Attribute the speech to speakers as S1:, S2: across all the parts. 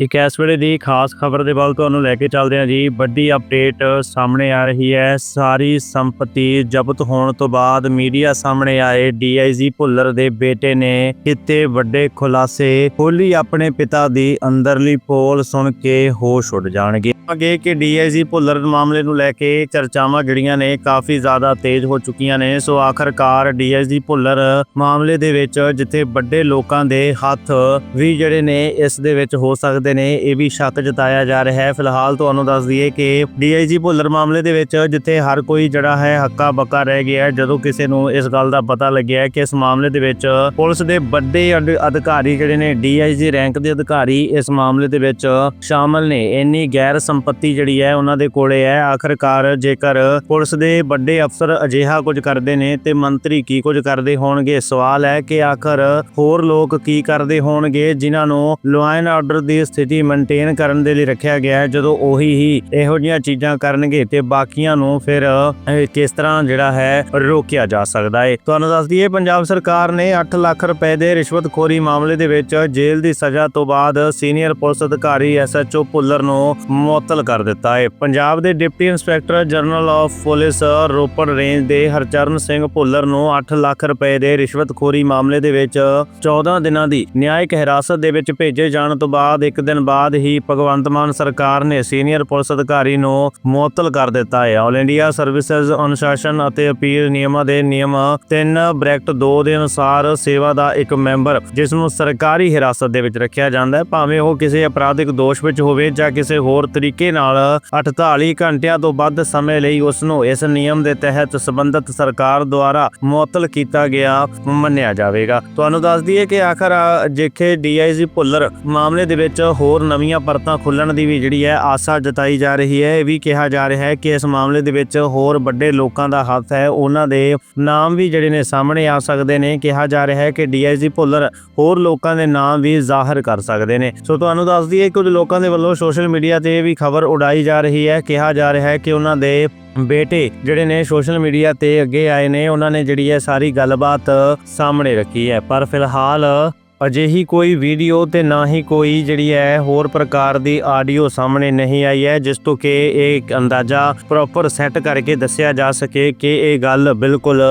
S1: ਇੱਕ ਇਸ ਵੇਲੇ ਦੀ ਖਾਸ ਖਬਰ ਦੇ ਵੱਲ ਤੁਹਾਨੂੰ ਲੈ ਕੇ ਚੱਲਦੇ ਹਾਂ ਜੀ। ਵੱਡੀ ਅਪਡੇਟ ਸਾਹਮਣੇ ਆ ਰਹੀ ਹੈ। ਸਾਰੀ ਸੰਪਤੀ ਜ਼ਬਤ ਹੋਣ ਤੋਂ ਬਾਅਦ ਮੀਡੀਆ ਸਾਹਮਣੇ ਆਏ। ਡੀਆਈਜੀ ਭੁੱਲਰ ਦੇ ਬੇਟੇ ਨੇ ਕਿਤੇ ਵੱਡੇ ਖੁਲਾਸੇ। ਖੋਲੀ ਆਪਣੇ ਪਿਤਾ ਦੀ ਅੰਦਰਲੀ ਪੋਲ ਸੁਣ ਕੇ ਹੋਸ਼ ਉੱਡ ਜਾਣਗੇ। ਅੱਗੇ ਕਿ ਡੀਆਈਜੀ ਭੁੱਲਰ ਮਾਮਲੇ ਨੂੰ ਲੈ ਕੇ ਚਰਚਾਵਾਂ ਜਿਹੜੀਆਂ ਨੇ ਕਾਫੀ ਜ਼ਿਆਦਾ ਤੇਜ਼ ਹੋ ਚੁੱਕੀਆਂ ਨੇ। ਸੋ ਆਖਰਕਾਰ ਡੀਆਈਜੀ ਭੁੱਲਰ ਮਾਮਲੇ ਦੇ ਵਿੱਚ ਜਿੱਥੇ ਵੱਡੇ ਲੋਕਾਂ ਦੇ ਹੱਥ ਵੀ ਜਿਹੜੇ ਨੇ ਇਸ ਦੇ ਵਿੱਚ ਹੋ ਸਕਦੇ ਨੇ, ਇਹ ਵੀ ਸ਼ੱਕ ਜਤਾਇਆ ਜਾ ਰਿਹਾ ਹੈ। ਫਿਲਹਾਲ ਤੁਹਾਨੂੰ ਦੱਸ ਦਈਏ ਕਿ ਡੀਆਈਜੀ ਭੁੱਲਰ ਮਾਮਲੇ ਦੇ ਵਿੱਚ ਜਿੱਥੇ ਹਰ ਕੋਈ ਜਿਹੜਾ ਹੈ ਹੱਕਾ ਬੱਕਾ ਰਹਿ ਗਿਆ ਜਦੋਂ ਕਿਸੇ ਨੂੰ ਇਸ ਗੱਲ ਦਾ ਪਤਾ ਲੱਗਿਆ ਕਿ ਇਸ ਮਾਮਲੇ ਦੇ ਵਿੱਚ ਪੁਲਿਸ ਦੇ ਵੱਡੇ ਅਧਿਕਾਰੀ ਜਿਹੜੇ ਨੇ, ਡੀਆਈਜੀ ਰੈਂਕ ਦੇ ਅਧਿਕਾਰੀ ਇਸ ਮਾਮਲੇ ਦੇ ਵਿੱਚ ਸ਼ਾਮਲ ਨੇ। ਇੰਨੀ ਗੈਰ ਸੰਪਤੀ ਜਿਹੜੀ ਹੈ ਉਹਨਾਂ ਦੇ ਕੋਲੇ ਹੈ। ਆਖਰਕਾਰ ਜੇਕਰ ਪੁਲਿਸ ਦੇ ਵੱਡੇ ਅਫਸਰ ਅਜਿਹਾ ਕੁਝ ਕਰਦੇ ਨੇ ਤੇ ਮੰਤਰੀ ਕੀ ਕੁਝ ਕਰਦੇ ਹੋਣਗੇ? ਸਵਾਲ ਹੈ ਕਿ ਆਖਰ ਹੋਰ ਲੋਕ ਕੀ ਕਰਦੇ ਹੋਣਗੇ, ਜਿਨ੍ਹਾਂ ਨੂੰ ਲਾਅ ਐਂਡ ਆਰਡਰ ਦੀ ਸਥਿਤੀ ਮੇਨਟੇਨ ਕਰਨ ਦੇ ਲਈ ਰੱਖਿਆ ਗਿਆ ਹੈ। ਜਦੋਂ ਉਹੀ ਹੀ ਇਹੋ ਜਿਹੀਆਂ ਚੀਜ਼ਾਂ ਕਰਨਗੇ ਤੇ ਬਾਕੀਆਂ ਨੂੰ ਫਿਰ ਕਿਸ ਤਰ੍ਹਾਂ ਜਿਹੜਾ ਹੈ, ਰੋਕਿਆ ਜਾ ਸਕਦਾ ਹੈ ਤੁਹਾਨੂੰ ਦੱਸ ਦਈਏ, ਪੰਜਾਬ ਸਰਕਾਰ ਨੇ 8 ਲੱਖ ਰੁਪਏ ਦੇ ਰਿਸ਼ਵਤਖੋਰੀ ਮਾਮਲੇ ਦੇ ਵਿੱਚ ਜੇਲ੍ਹ ਦੀ ਸਜ਼ਾ ਤੋਂ ਬਾਅਦ ਸੀਨੀਅਰ ਪੁਲਿਸ ਅਧਿਕਾਰੀ ਐਸਐਚਓ ਭੁੱਲਰ ਨੂੰ ਮੌਤ ਮੁਅੱਤਲ ਕਰ ਦਿੱਤਾ ਹੈ। ਪੰਜਾਬ ਦੇ deputy inspector general of police Ropar range ਦੇ ਹਰਚਰਨ ਸਿੰਘ ਭੁੱਲਰ ਨੂੰ 8 ਲੱਖ ਰੁਪਏ ਦੇ ਰਿਸ਼ਵਤਖੋਰੀ ਮਾਮਲੇ ਦੇ ਵਿੱਚ 14 ਦਿਨਾਂ ਦੀ ਨਿਆਇਕ ਹਿਰਾਸਤ ਦੇ ਵਿੱਚ ਭੇਜੇ ਜਾਣ ਤੋਂ ਬਾਅਦ ਇੱਕ ਦਿਨ ਬਾਅਦ ਹੀ ਭਗਵੰਤ ਮਾਨ ਸਰਕਾਰ ਨੇ ਸੀਨੀਅਰ ਪੁਲਿਸ ਅਧਿਕਾਰੀ ਨੂੰ ਮੁਅੱਤਲ ਕਰ ਦਿੱਤਾ ਹੈ। ਆਲ ਇੰਡੀਆ ਸਰਵਿਸਿਜ਼ ਅਨੁਸ਼ਾਸਨ ਅਤੇ ਅਪੀਲ ਨਿਯਮਾਂ ਦੇ ਨਿਯਮ 3 ਬ੍ਰੈਕਟ 2 ਦੇ ਅਨੁਸਾਰ ਸੇਵਾ ਦਾ ਇੱਕ ਮੈਂਬਰ, ਜਿਸ ਨੂੰ ਸਰਕਾਰੀ ਹਿਰਾਸਤ ਦੇ ਵਿੱਚ ਰੱਖਿਆ ਜਾਂਦਾ ਹੈ। ਭਾਵੇਂ ਉਹ ਕਿਸੇ ਅਪਰਾਧਿਕ ਦੋਸ਼ ਵਿੱਚ ਹੋਵੇ ਜਾਂ ਕਿਸੇ ਹੋਰ ਤਰੀਕੇ ਨਾਲ 48 ਘੰਟਿਆਂ ਤੋਂ ਵੱਧ ਸਮੇਂ ਲਈ ਉਸ ਨੂੰ ਇਸ ਨਿਯਮ ਦੇ ਤਹਿਤ ਸੰਬੰਧਿਤ ਸਰਕਾਰ ਦੁਆਰਾ ਮੁਅੱਤਲ ਕੀਤਾ ਗਿਆ ਮੰਨਿਆ ਜਾਵੇਗਾ। ਤੁਹਾਨੂੰ ਦੱਸ ਦਈਏ ਕਿ ਆਖਰ ਆ, ਡੀਆਈਜੀ ਭੁੱਲਰ ਮਾਮਲੇ ਦੇ ਵਿੱਚ ਹੋਰ ਨਵੀਆਂ ਪਰਤਾਂ ਖੁੱਲਣ ਦੀ ਵੀ ਜਿਹੜੀ ਹੈ ਆਸਾ ਜਤਾਈ ਜਾ ਰਹੀ ਹੈ। ਇਹ ਵੀ ਕਿਹਾ ਜਾ ਰਿਹਾ ਹੈ ਕਿ ਇਸ ਮਾਮਲੇ ਦੇ ਵਿੱਚ ਹੋਰ ਵੱਡੇ ਲੋਕਾਂ ਦਾ ਹੱਥ ਹੈ। ਉਹਨਾਂ ਦੇ ਨਾਮ ਵੀ ਜਿਹੜੇ ਨੇ ਸਾਹਮਣੇ ਆ ਸਕਦੇ ਨੇ। ਕਿਹਾ ਜਾ ਰਿਹਾ ਹੈ ਕਿ ਡੀਆਈਜੀ ਭੁੱਲਰ ਹੋਰ ਲੋਕਾਂ ਦੇ ਨਾਮ ਵੀ ਜ਼ਾਹਰ ਕਰ ਸਕਦੇ ਨੇ। ਸੋ ਤੁਹਾਨੂੰ ਦੱਸ ਦਈਏ ਕੁਝ ਲੋਕਾਂ ਦੇ ਵੱਲੋਂ ਸੋਸ਼ਲ ਮੀਡੀਆ ਤੇ ਇਹ ਵੀ ਖਬਰ ਉਡਾਈ ਜਾ ਰਹੀ ਹੈ, ਕਿਹਾ ਜਾ ਰਿਹਾ ਹੈ ਕਿ ਉਹਨਾਂ ਦੇ ਬੇਟੇ ਜਿਹੜੇ ਨੇ ਸੋਸ਼ਲ ਮੀਡੀਆ ਤੇ ਅੱਗੇ ਆਏ ਨੇ, ਉਹਨਾਂ ਨੇ ਜਿਹੜੀ ਹੈ ਸਾਰੀ ਗੱਲਬਾਤ ਸਾਹਮਣੇ ਰੱਖੀ ਹੈ। ਪਰ ਫਿਲਹਾਲ ਅਜਿਹੀ ਕੋਈ ਵੀਡੀਓ ਤੇ ਨਾ ਹੀ ਕੋਈ ਜਿਹੜੀ ਹੈ ਹੋਰ ਪ੍ਰਕਾਰ ਦੀ ਆਡੀਓ ਸਾਹਮਣੇ ਨਹੀਂ ਆਈ ਹੈ, ਜਿਸ ਤੋਂ ਕਿ ਇਹ ਇੱਕ ਅੰਦਾਜ਼ਾ ਪ੍ਰੋਪਰ ਸੈੱਟ ਕਰਕੇ ਦੱਸਿਆ ਜਾ ਸਕੇ ਕਿ ਇਹ ਗੱਲ ਬਿਲਕੁਲ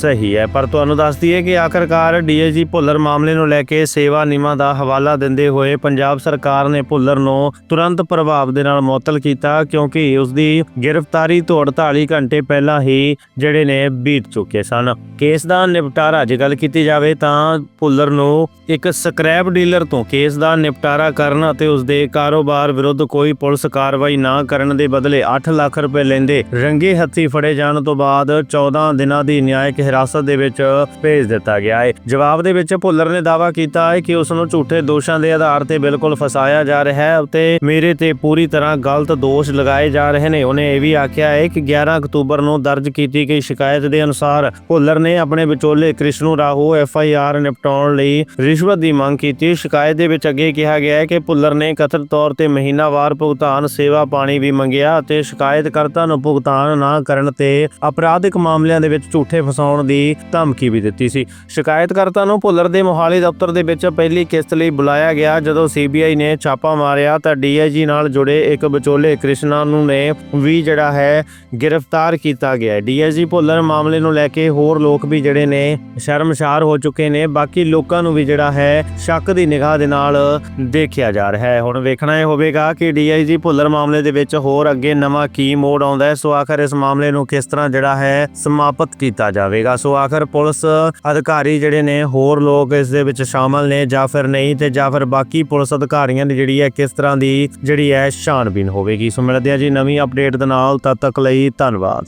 S1: ਸਹੀ ਹੈ। ਪਰ ਤੁਹਾਨੂੰ ਦੱਸ ਦਈਏ ਕਿ ਆਖਰਕਾਰ ਡੀਏਜੀ ਭੁੱਲਰ ਮਾਮਲੇ ਨੂੰ ਲੈ ਕੇ ਸੇਵਾ ਨਿਯਮਾਂ ਦਾ ਹਵਾਲਾ ਦਿੰਦੇ ਹੋਏ ਪੰਜਾਬ ਸਰਕਾਰ ਨੇ ਭੁੱਲਰ ਨੂੰ ਤੁਰੰਤ ਪ੍ਰਭਾਵ ਦੇ ਨਾਲ ਮੁਅੱਤਲ ਕੀਤਾ, ਕਿਉਂਕਿ ਉਸ ਦੀ ਗ੍ਰਿਫਤਾਰੀ ਤੋਂ 48 ਘੰਟੇ ਪਹਿਲਾਂ ਹੀ ਜਿਹੜੇ ਨੇ ਬੀਤ ਚੁੱਕੇ ਸਨ। ਕੇਸ ਦਾ ਨਿਪਟਾਰਾ ਜੇ ਗੱਲ ਕੀਤੀ ਜਾਵੇ ਤਾਂ ਭੁੱਲਰ ਨੂੰ ਇੱਕ ਸਕ੍ਰੈਪ ਡੀਲਰ ਤੋਂ ਕੇਸ ਦਾ ਨਿਪਟਾਰਾ ਕਰਨ ਅਤੇ ਉਸ ਦੇ ਕਾਰੋਬਾਰ ਵਿਰੁੱਧ ਕੋਈ ਪੁਲਿਸ ਕਾਰਵਾਈ ਨਾ ਕਰਨ ਦੇ ਬਦਲੇ 8 ਲੱਖ ਰੁਪਏ ਲੈਂਦੇ ਰੰਗੇ ਹੱਥੀ ਫੜੇ ਜਾਣ ਤੋਂ ਬਾਅਦ 14 ਦਿਨਾਂ ਦੀ ਨਿਆਇਕ ਹਿਰਾਸਤ ਦੇ ਵਿੱਚ ਭੇਜ ਦਿੱਤਾ ਗਿਆ ਹੈ। ਜਵਾਬ ਦੇ ਵਿੱਚ ਭੁੱਲਰ ਨੇ ਦਾਅਵਾ ਕੀਤਾ ਹੈ ਕਿ ਉਸ ਨੂੰ ਝੂਠੇ ਦੋਸ਼ਾਂ ਦੇ ਆਧਾਰ ਤੇ ਬਿਲਕੁਲ ਫਸਾਇਆ ਜਾ ਰਿਹਾ ਹੈ ਅਤੇ ਮੇਰੇ ਤੇ ਪੂਰੀ ਤਰ੍ਹਾਂ ਗਲਤ ਦੋਸ਼ ਲਗਾਏ ਜਾ ਰਹੇ ਨੇ। ਉਹਨੇ ਇਹ ਵੀ ਆਖਿਆ ਹੈ ਕਿ 11 ਅਕਤੂਬਰ ਨੂੰ ਦਰਜ ਕੀਤੀ ਗਈ ਸ਼ਿਕਾਇਤ ਦੇ ਅਨੁਸਾਰ ਭੁੱਲਰ ਨੇ ਆਪਣੇ ਵਿਚੋਲੇ Krishnu Rahu F I R ਨਿਪਟਾਉਣ ਲਈ ਰਿਸ਼ਵਤ ਦੀ ਮੰਗ ਕੀਤੀ। ਸ਼ਿਕਾਇਤ ਦੇ ਵਿੱਚ ਅੱਗੇ ਕਿਹਾ ਗਿਆ ਹੈ ਕਿ ਭੁੱਲਰ ਨੇ ਕਥਿਤ ਤੌਰ ਤੇ ਮਹੀਨਾਵਾਰ ਭੁਗਤਾਨ ਸੇਵਾ ਪਾਣੀ ਵੀ ਮੰਗਿਆ ਅਤੇ ਸ਼ਿਕਾਇਤਕਰਤਾ ਨੂੰ ਭੁਗਤਾਨ ਨਾ ਕਰਨ ਤੇ ਅਪਰਾਧਿਕ ਮਾਮਲਿਆਂ ਦੇ ਵਿੱਚ ਝੂਠੇ ਫਸਾਉਣ ਦੀ ਧਮਕੀ ਵੀ ਦਿੱਤੀ ਸੀ। ਸ਼ਿਕਾਇਤਕਰਤਾ ਨੂੰ ਭੁੱਲਰ ਦੇ ਮੋਹਾਲੀ ਦਫ਼ਤਰ ਦੇ ਵਿੱਚ ਪਹਿਲੀ ਕਿਸ਼ਤ ਲਈ ਬੁਲਾਇਆ ਗਿਆ। ਜਦੋਂ ਸੀਬੀਆਈ ਨੇ ਛਾਪਾ ਮਾਰਿਆ ਤਾਂ ਡੀਆਈਜੀ ਨਾਲ ਜੁੜੇ ਇੱਕ ਵਿਚੋਲੇ ਕ੍ਰਿਸ਼ਨਾ ਨੂੰ ਨੇ ਵੀ ਜਿਹੜਾ ਹੈ ਗ੍ਰਿਫਤਾਰ ਕੀਤਾ ਗਿਆ ਡੀਆਈਜੀ ਭੁੱਲਰ ਮਾਮਲੇ ਨੂੰ ਲੈ ਕੇ ਹੋਰ ਲੋਕ ਵੀ ਜਿਹੜੇ ਨੇ ਸ਼ਰਮਸ਼ਾਰ ਹੋ ਚੁੱਕੇ ਨੇ। ਬਾਕੀ ਲੋਕਾਂ ਨੂੰ ਵੀ ਜਿਹੜਾ ਹੈ, ਸ਼ੱਕ ਦੀ ਨਿਗਾਹ ਦੇ ਨਾਲ ਦੇਖਿਆ ਜਾ ਰਿਹਾ ਹੈ। ਹੁਣ ਵੇਖਣਾ ਇਹ ਹੋਵੇਗਾ ਕਿ ਡੀਆਈਜੀ ਭੁੱਲਰ ਮਾਮਲੇ ਦੇ ਵਿੱਚ ਹੋਰ ਅੱਗੇ ਨਵਾਂ ਕੀ ਮੋੜ ਆਉਂਦਾ ਹੈ। ਸੋ ਆਖਰ ਇਸ ਮਾਮਲੇ ਨੂੰ ਕਿਸ ਤਰ੍ਹਾਂ ਜਿਹੜਾ ਹੈ, ਸਮਾਪਤ ਕੀਤਾ ਜਾਵੇਗਾ? ਸੋ ਆਖਰ ਪੁਲਿਸ ਅਧਿਕਾਰੀ ਜਿਹੜੇ ਨੇ, ਹੋਰ ਲੋਕ ਇਸ ਦੇ ਵਿੱਚ ਸ਼ਾਮਲ ਨੇ ਜਾਂ ਫਿਰ ਨਹੀਂ ਤੇ ਜਾਂ ਫਿਰ ਬਾਕੀ ਪੁਲਿਸ ਅਧਿਕਾਰੀਆਂ ਦੀ ਜਿਹੜੀ ਹੈ, ਕਿਸ ਤਰ੍ਹਾਂ ਦੀ ਜਿਹੜੀ ਹੈ ਛਾਣਬੀਨ ਹੋਵੇਗੀ? ਸੋ ਮਿਲਦੇ ਹਾਂ ਜੀ ਨਵੀਂ ਅਪਡੇਟ ਦੇ ਨਾਲ। ਤਦ ਤੱਕ ਲਈ ਧੰਨਵਾਦ।